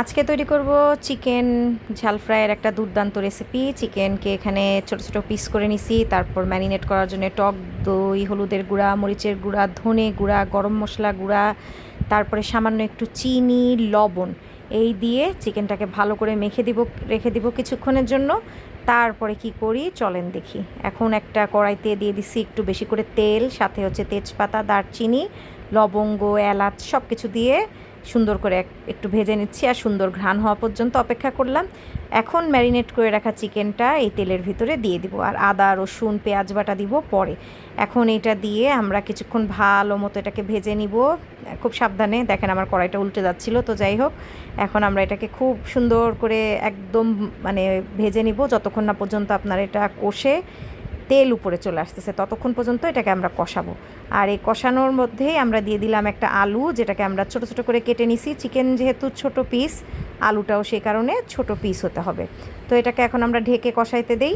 আজকে তৈরি করব চিকেন ঝাল ফ্রাইয়ের একটা দুর্দান্ত রেসিপি চিকেনকে এখানে ছোট ছোট পিস করে নিছি, তারপর ম্যারিনেট করার জন্য টক দই, হলুদের গুঁড়া, মরিচের গুঁড়া, ধনে গুঁড়া, গরম মশলা গুঁড়া, তারপরে সামান্য একটু চিনি, লবণ এই দিয়ে চিকেনটাকে ভালো করে মেখে দিব, রেখে দিব কিছুক্ষণের জন্য। তারপরে কি করি? চলেন দেখি। এখন একটা কড়াইতে দিয়ে দিছি একটু বেশি করে তেল, সাথে হচ্ছে তেজপাতা, দারচিনি, লবঙ্গ, এলাচ সব কিছু দিয়ে সুন্দর করে এক- একটু ভেজে নিচ্ছি আর সুন্দর ঘ্রাণ হওয়া পর্যন্ত অপেক্ষা করলাম। এখন ম্যারিনেট করে রাখা চিকেনটা এই তেলের ভিতরে দিয়ে দিব আর আদা, রসুন, পেঁয়াজ বাটা দিব পরে। এখন এটা দিয়ে আমরা কিছুক্ষণ ভালো মতো এটাকে ভেজে নিব। খুব সাবধানে, দেখেন আমার কড়াইটা উল্টে যাচ্ছিল, তো যাই হোক। এখন আমরা এটাকে খুব সুন্দর করে একদম মানে ভেজে নিব, যতক্ষণ না পর্যন্ত আপনার এটা কষে তেল উপরে চলে আসতেছে। ততক্ষণ পর্যন্ত এটাকে আমরা কষাবো। আর এই কষানোর মধ্যেই আমরা দিয়ে দিলাম একটা আলু, যেটাকে আমরা ছোট ছোট করে কেটে নিছি। চিকেন যেহেতু ছোট পিস আলুটাও সেই কারণে ছোট পিস হতে হবে। তো এটাকে এখন আমরা ঢেকে কষাইতে দেই।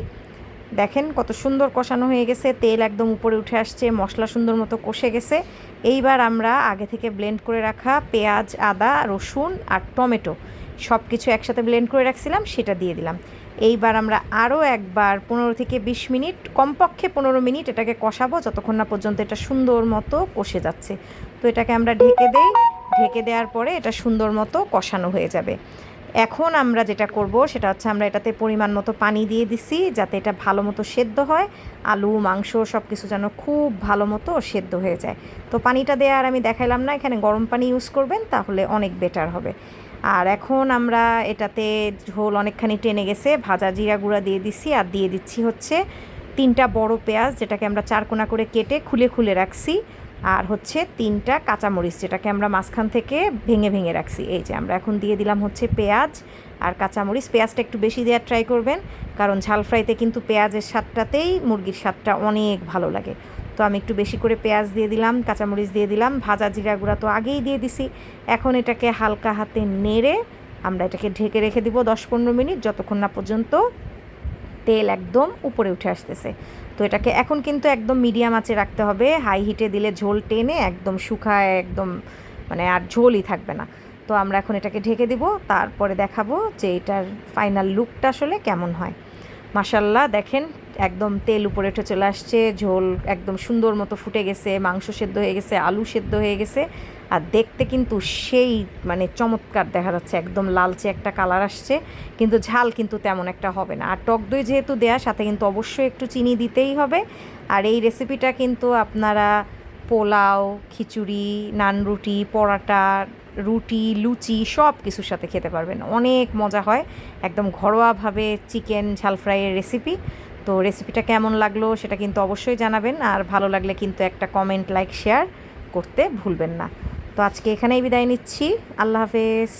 দেখেন কত সুন্দর কষানো হয়ে গেছে। তেল একদম উপরে উঠে আসছে, মশলা সুন্দর মতো কষে গেছে। এইবার আমরা আগে থেকে ব্লেন্ড করে রাখা পেঁয়াজ, আদা, রসুন আর টমেটো সব কিছু একসাথে ব্লেন্ড করে রাখছিলাম, সেটা দিয়ে দিলাম। এইবার আমরা আরও একবার পনেরো থেকে বিশ মিনিট, কমপক্ষে পনেরো মিনিট এটাকে কষাবো যতক্ষণ না পর্যন্ত এটা সুন্দর মতো কষে যাচ্ছে। তো এটাকে আমরা ঢেকে দেই, ঢেকে দেওয়ার পরে এটা সুন্দর মতো কষানো হয়ে যাবে। এখন আমরা যেটা করব, সেটা হচ্ছে আমরা এটাতে পরিমাণ মতো পানি দিয়ে দিছি যাতে এটা ভালো মতো সেদ্ধ হয়। আলু, মাংস সব কিছু যেন খুব ভালো মতো সেদ্ধ হয়ে যায়। তো পানিটা দেওয়া আর আমি দেখাইলাম না, এখানে গরম পানি ইউজ করবেন, তাহলে অনেক বেটার হবে। আর এখন আমরা এটাতে ঝোল অনেকখানি টেনে গেছে, ভাজা জিরা গুঁড়া দিয়ে দিচ্ছি আর দিয়ে দিচ্ছি হচ্ছে তিনটা বড় পেঁয়াজ যেটাকে আমরা চারকোনা করে কেটে খুলে খুলে রাখছি আর হচ্ছে তিনটা কাঁচামরিচ যেটাকে আমরা মাঝখান থেকে ভেঙে ভেঙে রাখছি। এই যে আমরা এখন দিয়ে দিলাম হচ্ছে পেঁয়াজ আর কাঁচামরিচ। পেঁয়াজটা একটু বেশি দেওয়ার ট্রাই করবেন, কারণ ঝাল ফ্রাইতে কিন্তু পেঁয়াজের স্বাদটাতেই মুরগির স্বাদটা অনেক ভালো লাগে। তো আমি একটু বেশি করে পেঁয়াজ দিয়ে দিলাম, কাঁচামরিচ দিয়ে দিলাম, ভাজা জিরা গুঁড়া তো আগেই দিয়ে দিছি। এখন এটাকে হালকা হাতে নেড়ে আমরা এটাকে ঢেকে রেখে দিব দশ পনেরো মিনিট, যতক্ষণ না পর্যন্ত তেল একদম উপরে উঠে আসতেছে। তো এটাকে এখন কিন্তু একদম মিডিয়াম আঁচে রাখতে হবে, হাই হিটে দিলে ঝোল টেনে একদম শুকায়, একদম মানে আর ঝোলই থাকবে না। তো আমরা এখন এটাকে ঢেকে দিব, তারপরে দেখাবো যে এটার ফাইনাল লুকটা আসলে কেমন হয়। মাসাল্লাহ দেখেন একদম তেল উপরে উঠে চলে আসছে, ঝোল একদম সুন্দর মতো ফুটে গেছে, মাংস সেদ্ধ হয়ে গেছে, আলু সেদ্ধ হয়ে গেছে। আর দেখতে কিন্তু সেই মানে চমৎকার দেখা যাচ্ছে, একদম লালচে একটা কালার আসছে, কিন্তু ঝাল কিন্তু তেমন একটা হবে না। আর টক দই যেহেতু দেয়া, সাথে কিন্তু অবশ্যই একটু চিনি দিতেই হবে। আর এই রেসিপিটা কিন্তু আপনারা পোলাও, খিচুড়ি, নান রুটি, পরাটা, রুটি, লুচি সব কিছুর সাথে খেতে পারবেন। অনেক মজা হয়, একদম ঘরোয়াভাবে চিকেন ঝাল ফ্রাইয়ের রেসিপি তো রেসিপিটা কেমন লাগল সেটা কিন্তু অবশ্যই জানাবেন, আর ভালো লাগলে কিন্তু একটা কমেন্ট লাইক শেয়ার করতে ভুলবেন না। তো আজকে এখানেই বিদায় নিচ্ছি। আল্লাহ হাফেজ।